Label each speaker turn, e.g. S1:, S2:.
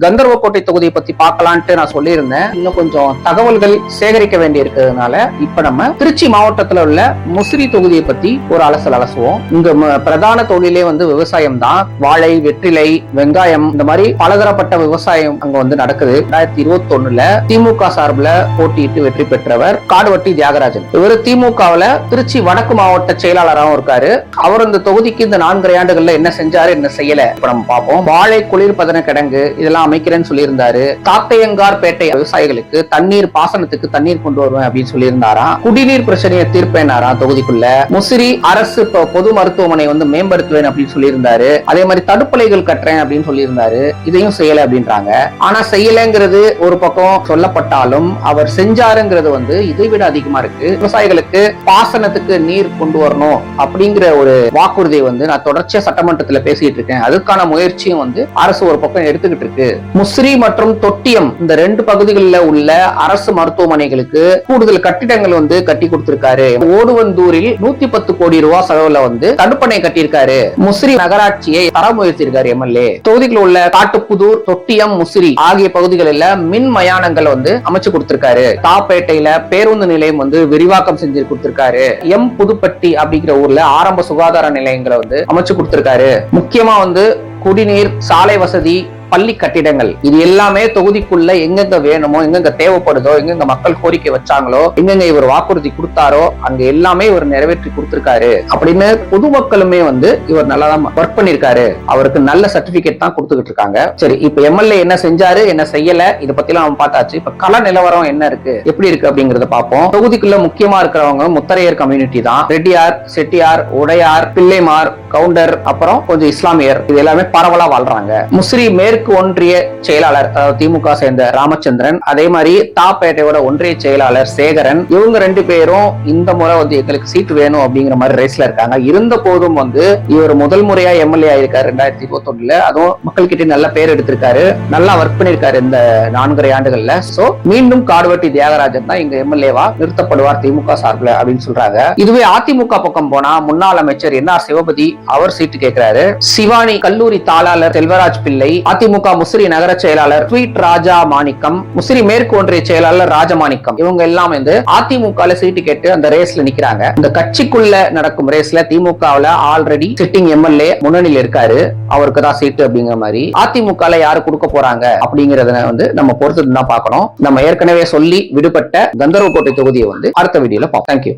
S1: கந்தர்வக்கோட்டை தொகுதியை பத்தி பார்க்கலான்ட்டு நான் சொல்லியிருந்தேன். இன்னும் கொஞ்சம் தகவல்கள் சேகரிக்க வேண்டி இருக்கிறதுனால இப்ப நம்ம திருச்சி மாவட்டத்துல உள்ள முசிறி தொகுதியை பத்தி ஒரு அலசல் அலசுவோம். இங்க ம- பிரதான தொழிலே வந்து விவசாயம் தான். வாழை வெற்றிலை வெங்காயம் இந்த மாதிரி பலதரப்பட்ட விவசாயம் அங்க வந்து நடக்குது. ரெண்டாயிரத்தி இருபத்தி ஒண்ணுல திமுக சார்பில் போட்டியிட்டு வெற்றி பெற்றவர் காடுவட்டி தியாகராஜன். இவர் திமுகவுல திருச்சி வடக்கு மாவட்ட செயலாளராகவும் இருக்காரு. அவர் இந்த தொகுதிக்கு இந்த நான்கரை ஆண்டுகள்ல என்ன செஞ்சாரு என்ன செய்யல இப்ப நம்ம பார்ப்போம். வாழை குளிர்பதன கிடங்கு இதெல்லாம் அமைக்கிறேன்னு சொல்லியிருந்தாரு. காத்தையங்கார் பேட்டை விவசாயிகளுக்கு தண்ணீர் பாசனத்துக்கு தண்ணீர் கொண்டு வருவேன் அப்படின்னு சொல்லியிருந்தாராம். குடிநீர் பிரச்சனையை தீர்ப்பேனாராம் தொகுதிக்குள்ள. முசிறி அரசு பொது மருத்துவமனை வந்து மேம்படுத்துவேன் அப்படின்னு சொல்லியிருந்தாரு. அதே மாதிரி தடுப்பலைகள் கட்டுறேன் அப்படின்னு சொல்லியிருந்தாரு. இதையும் செய்யல அப்படின்றாங்க. ஆனா செய்யலைங்கிறது ஒரு பக்கம் சொல்லப்பட்டாலும் அவர் செஞ்சாருங்கிறது வந்து இதை விட அதிகமா இருக்கு. விவசாயிகளுக்கு பாசனத்துக்கு நீர் கொண்டு வரணும் அப்படிங்கிற ஒரு வாக்குறுதியை வந்து நான் தொடர்ச்சியா சட்டமன்றத்துல பேசிட்டு இருக்கேன். அதுக்கான முயற்சியும் வந்து அரசு ஒரு பக்கம் எடுத்துக்கிட்டு இருக்கு. முசிறி மற்றும் தொட்டியம் இந்த ரெண்டு பகுதிகளில் உள்ள அரசு மருத்துவமனைகளுக்கு கூடுதல் கட்டிடங்கள் வந்து கட்டி கொடுத்திருக்காரு. ஓடுவந்தூரில் நூத்தி பத்து கோடி ரூபாய் செலவுல வந்து தடுப்பணை கட்டியிருக்காரு. முசிறி நகராட்சியை தரம் உயர்த்தியிருக்காரு எம்எல்ஏ. தொகுதிகளில் உள்ள காட்டுப்புதூர் தொட்டியம் முசிறி ஆகிய பகுதிகளில் மின் மயானங்கள் வந்து அமைச்சு கொடுத்திருக்காரு. தாப்பேட்டையில பேருந்து நிலையம் வந்து விரிவாக்கம் செஞ்சு கொடுத்திருக்காரு. எம் புதுப்பட்டி அப்படிங்கிற ஊர்ல ஆரம்ப சுகாதார நிலையங்களை வந்து அமைச்சு கொடுத்திருக்காரு. முக்கியமா வந்து குடிநீர் சாலை வசதி பள்ளி கட்டிடங்கள். இது எல்லாமே தொகுதிக்குள்ள எங்கெங்க வேணுமோ எங்கெங்க தேவைப்படுதோ எங்கெங்க மக்கள் கோரிக்கை வச்சாங்களோ எங்கெங்க இவர் வாக்குறுதி கொடுத்தாரோ அங்க எல்லாமே இவர் நிறைவேற்றி கொடுத்திருக்காரு. அப்படின்னு பொதுமக்களுமே வந்து இவர் நல்லா தான் ஒர்க் பண்ணிருக்காரு அவருக்கு நல்ல சர்டிபிகேட் தான் கொடுத்துக்கிட்டு இருக்காங்க. சரி இப்ப எம்எல்ஏ என்ன செஞ்சாரு என்ன செய்யல இதை பத்தி எல்லாம் அவன் பார்த்தாச்சு. இப்ப கள நிலவரம் என்ன இருக்கு எப்படி இருக்கு அப்படிங்கறத பார்ப்போம். தொகுதிக்குள்ள முக்கியமா இருக்கிறவங்க முத்தரையர் கம்யூனிட்டி தான். ரெட்டியார் செட்டியார் உடையார் பிள்ளைமார் கவுண்டர் அப்புறம் கொஞ்சம் இஸ்லாமியர் இது எல்லாமே பரவலா வாழ்றாங்க. முஸ்ரி மேற்கு கிழக்கு ஒன்றிய செயலாளர் திமுக சேர்ந்த ராமச்சந்திரன் அதே மாதிரி தாப்பேட்டையோட ஒன்றிய செயலாளர் சேகரன் இவங்க ரெண்டு பேரும் இந்த முறை வந்து எங்களுக்கு சீட் வேணும் அப்படிங்கிற மாதிரி ரேஸ்ல இருக்காங்க. இருந்த போதும் வந்து இவர் முதல் முறையா எம்எல்ஏ ஆயிருக்காரு ரெண்டாயிரத்தி இருபத்தி ஒண்ணுல அதுவும் மக்கள் கிட்ட நல்ல பேர் எடுத்திருக்காரு. நல்லா ஒர்க் பண்ணிருக்காரு இந்த நான்கரை ஆண்டுகள்ல. சோ மீண்டும் காடுவெட்டி தியாகராஜன் தான் இங்க எம்எல்ஏவா நிறுத்தப்படுவார் திமுக சார்பில் அப்படின்னு சொல்றாங்க. இதுவே அதிமுக பக்கம் போனா முன்னாள் அமைச்சர் என் ஆர் சிவபதி அவர் சீட்டு கேட்கிறாரு. சிவானி கல்லூரி தாளாளர் செல்வராஜ் பிள்ளை அதிமுக முசிறி நகர செயலாளர் ஸ்வீட் ராஜா மாணிக்கம் முசிறி மேற்கு ஒன்றிய செயலாளர் ராஜமாணிக்கம். இவங்க எல்லாம் வந்து அதிமுக சீட்டு கேட்டு அந்த ரேஸ்ல நிக்கிறாங்க. இந்த கட்சிக்குள்ள நடக்கும் ரேஸ்ல திமுகவுல ஆல்ரெடி சிட்டிங் எம்எல்ஏ முன்னணியில் இருக்காரு. அவருக்கு தான் சீட்டு அப்படிங்கிற மாதிரி அதிமுக யாரு கொடுக்க போறாங்க அப்படிங்கறத வந்து நம்ம பொறுத்து தான் பார்க்கணும். நம்ம ஏற்கனவே சொல்லி விடுபட்ட கந்தர்வக்கோட்டை தொகுதியை வந்து அடுத்த வீடியோல பார்ப்போம். தேங்க்யூ